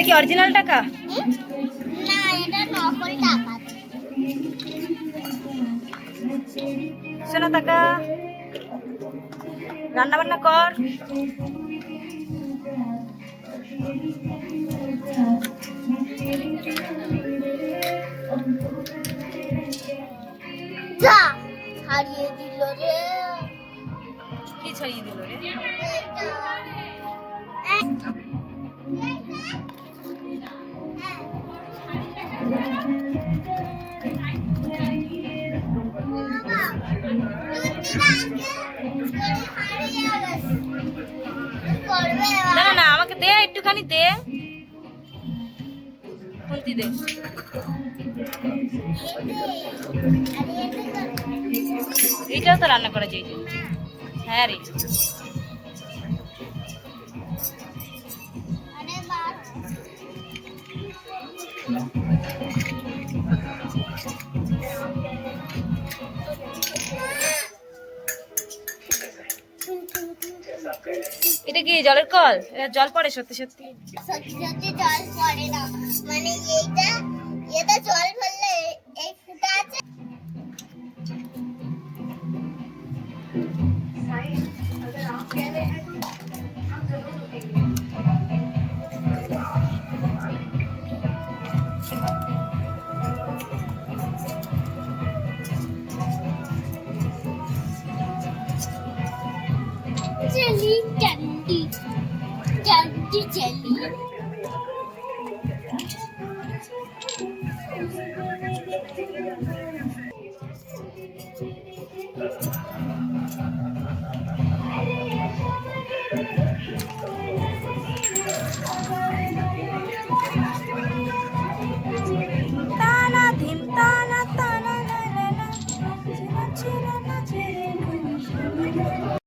এটা কি অরিজিনাল টাকা? না এটা নকল টাকা। শোনা টাকা রান্না বান্না কর। যা হারিয়ে দিল রে। কি ছড়িয়ে দিল রে? না না আমাকে দে, একটুখানি দে। খুন্তি দে। এইটাও তো রান্না করা যায় হ্যাঁ রে। এটা কি জলের কল? এটা জল পড়ে সত্যি সত্যি। সত্যি সত্যি জল পড়ে না। মানে এইটা এটা জল 一减